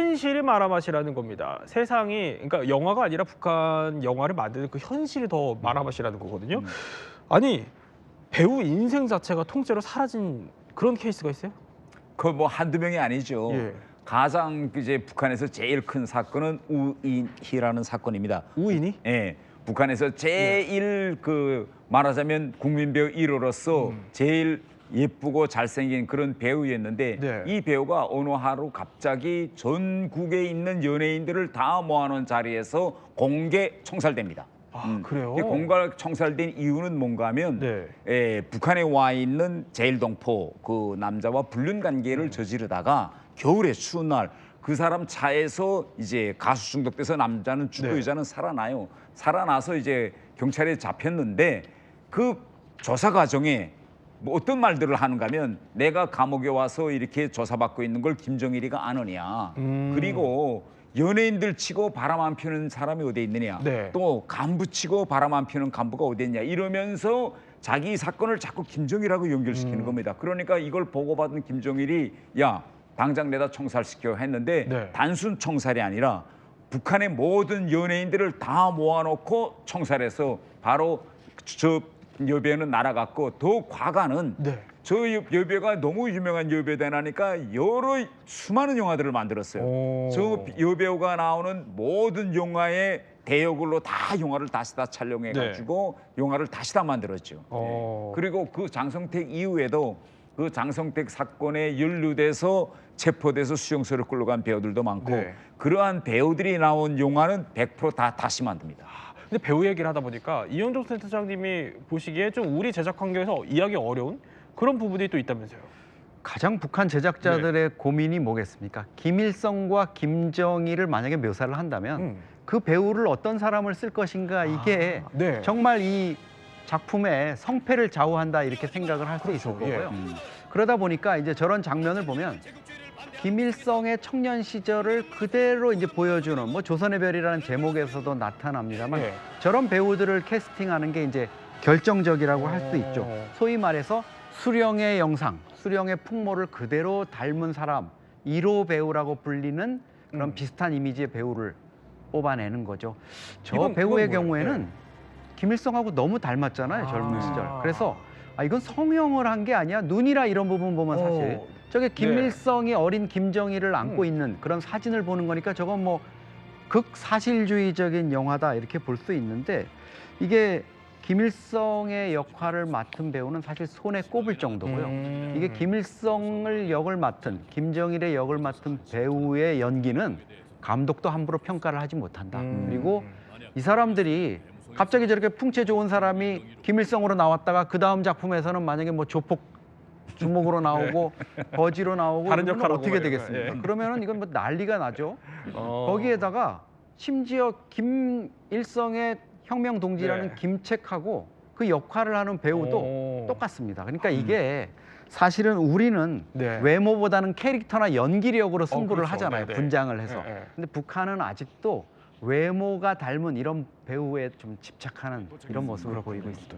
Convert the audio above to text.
현실이 마라맛이라는 겁니다. 세상이 그러니까 영화가 아니라 북한 영화를 만드는 그 현실이 더 마라맛이라는 거거든요. 아니 배우 인생 자체가 통째로 사라진 그런 케이스가 있어요? 그뭐 한두 명이 아니죠. 예. 가장 이제 북한에서 제일 큰 사건은 우인희라는 사건입니다. 우인이? 예. 북한에서 제일 그 말하자면 국민 배우 1호로서 제일 예쁘고 잘생긴 그런 배우였는데 네. 이 배우가 어느 하루 갑자기 전국에 있는 연예인들을 다 모아놓은 자리에서 공개 총살됩니다. 아, 그래요? 이게 공개 총살된 이유는 뭔가 하면 네. 에, 북한에 와 있는 제일동포 그 남자와 불륜 관계를 음. 저지르다가 겨울에 추운 날 그 사람 차에서 이제 가수 중독돼서 남자는 죽고 네. 여자는 살아나요. 살아나서 이제 경찰에 잡혔는데 그 조사 과정에 뭐 어떤 말들을 하는가 하면 내가 감옥에 와서 이렇게 조사받고 있는 걸 김정일이가 아느냐. 음. 그리고 연예인들 치고 바람 안 피우는 사람이 어디 있느냐. 네. 또 간부 치고 바람 안 피우는 간부가 어디 있냐. 이러면서 자기 사건을 자꾸 김정일하고 연결시키는 음. 겁니다. 그러니까 이걸 보고받은 김정일이 야 당장 내다 총살시켜 했는데 네. 단순 총살이 아니라 북한의 모든 연예인들을 다 모아놓고 총살해서 바로 저 여배우는 날아갔고 더 과가는 네. 저 여- 여배우가 너무 유명한 여배우다니까 여러 수많은 영화들을 만들었어요. 오. 저 여배우가 나오는 모든 영화의 대역으로 다 영화를 다시 다 촬영해 가지고 영화를 다시 다 만들었죠. 네. 어. 그리고 그 장성택 이후에도 그 장성택 사건에 연루돼서 체포돼서 수용소를 끌고 간 배우들도 많고 네. 그러한 배우들이 나온 영화는 100%다 다시 만듭니다. 근데 배우 얘기를 하다 보니까 이현종 센터장님이 보시기에 좀 우리 제작 환경에서 이해하기 어려운 그런 부분이 또 있다면서요. 가장 북한 제작자들의 고민이 뭐겠습니까? 김일성과 김정일을 만약에 묘사를 한다면 음. 그 배우를 어떤 사람을 쓸 것인가 이게 아, 네. 정말 이 작품의 성패를 좌우한다 이렇게 생각을 할수 있을 그렇죠. 예. 거고요. 그러다 보니까 이제 저런 장면을 보면 김일성의 청년 시절을 그대로 이제 보여주는 뭐 조선의 별이라는 제목에서도 나타납니다만 예. 저런 배우들을 캐스팅하는 게 이제 결정적이라고 할 수 있죠. 어. 소위 말해서 수령의 영상, 수령의 풍모를 그대로 닮은 사람, 1호 배우라고 불리는 그런 음. 비슷한 이미지의 배우를 뽑아내는 거죠. 저 이건- 배우의 이건? 경우에는 네. 김일성하고 너무 닮았잖아요, 아. 젊은 시절. 그래서 아 이건 성형을 한 게 아니야. 눈이라 이런 부분 보면 사실 어. 저게 김일성이 어린 김정일을 안고 음. 있는 그런 사진을 보는 거니까 저건 뭐 극사실주의적인 영화다 이렇게 볼 수 있는데 이게 김일성의 역할을 맡은 배우는 사실 손에 꼽을 정도고요. 음. 이게 김일성을 역을 맡은 김정일의 역을 맡은 배우의 연기는 감독도 함부로 평가를 하지 못한다. 음. 그리고 이 사람들이 갑자기 저렇게 풍채 좋은 사람이 김일성으로 나왔다가 그 다음 작품에서는 만약에 뭐 조폭 주목으로 나오고 거지로 나오고 다른 역할하고 어떻게 되겠습니까? 거, 예. 그러면은 이건 뭐 난리가 나죠. 어. 거기에다가 심지어 김일성의 혁명 동지라는 네. 김책하고 그 역할을 하는 배우도 오. 똑같습니다. 그러니까 이게 사실은 우리는 네. 외모보다는 캐릭터나 연기력으로 승부를 그렇죠. 하잖아요. 네, 네. 분장을 해서. 네, 네. 근데 북한은 아직도 외모가 닮은 이런 배우에 좀 집착하는 이런 모습을 보이고 있습니다.